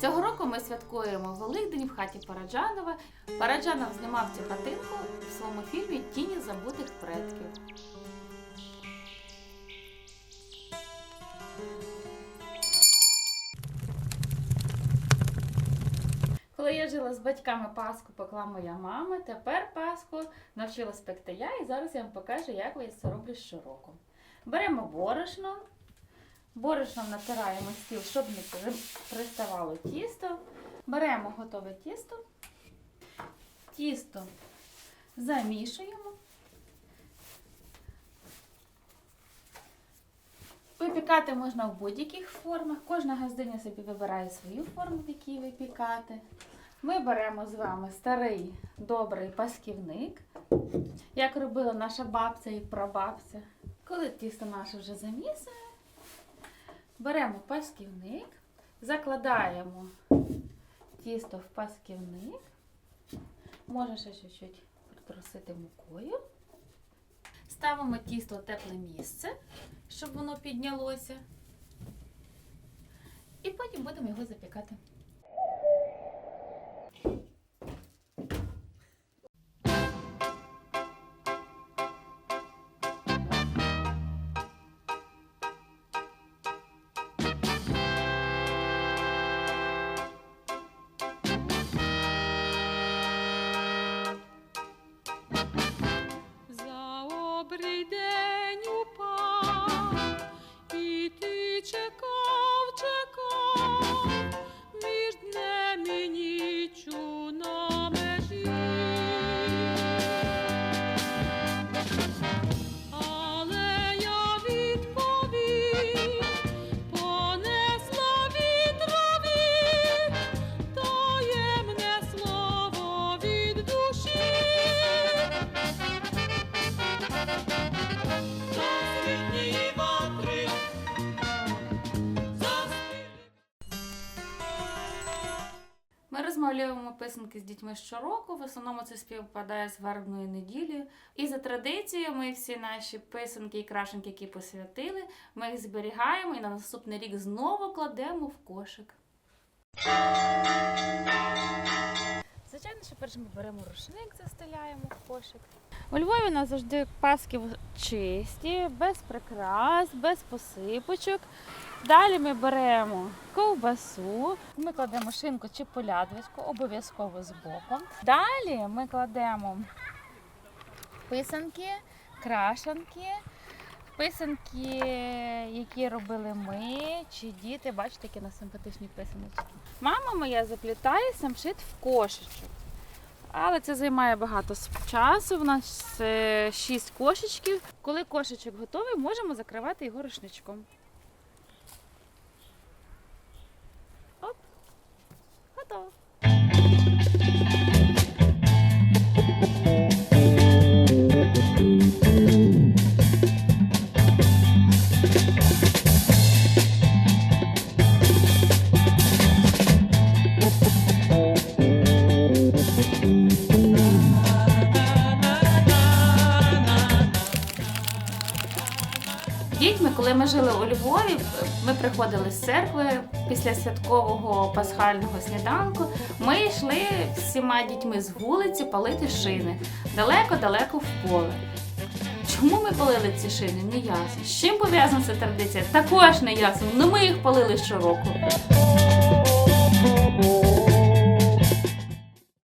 Цього року ми святкуємо Великдень в хаті Параджанова. Параджанов знімав цю хатинку в своєму фільмі Тіні забутих предків. Коли я жила з батьками, Пасху пекла моя мама. Тепер Пасху навчилась пекти я, і зараз я вам покажу, як я це роблю щороку. Беремо борошно, борошном натираємо стіл, щоб не приставало тісто. Беремо готове тісто, тісто замішуємо. Випікати можна в будь-яких формах. Кожна газдиня собі вибирає свою форму, в якій випікати. Ми беремо з вами старий добрий пасківник, як робила наша бабця і прабабця. Коли тісто наше вже замісане, беремо пасківник, закладаємо тісто в пасківник, можна ще чуть-чуть притрусити мукою. Ставимо тісто в тепле місце, щоб воно піднялося. І потім будемо його запікати. Bye. Ми розмовляємо писанки з дітьми щороку. В основному це співпадає з вербною неділі. І за традицією, ми всі наші писанки і крашенки, які посвятили, ми їх зберігаємо і на наступний рік знову кладемо в кошик. Перше ми беремо рушник, застеляємо в кошик. У Львові у нас завжди паски чисті, без прикрас, без посипочок. Далі ми беремо ковбасу, ми кладемо шинку чи полядвицьку, обов'язково з боком. Далі ми кладемо писанки, крашанки, писанки, які робили ми чи діти. Бачите, які у нас симпатичні писаночки. Мама моя заплітає самшит в кошечок. Але це займає багато часу. У нас е, шість кошечків. Коли кошечок готовий, можемо закривати його рушничком. Дітьми, коли ми жили у Львові, ми приходили з церкви після святкового пасхального сніданку. Ми йшли всіма дітьми з вулиці палити шини далеко-далеко в поле. Чому ми палили ці шини? Не ясно. З чим пов'язана ця традиція? Також не ясно. Ну ми їх палили щороку.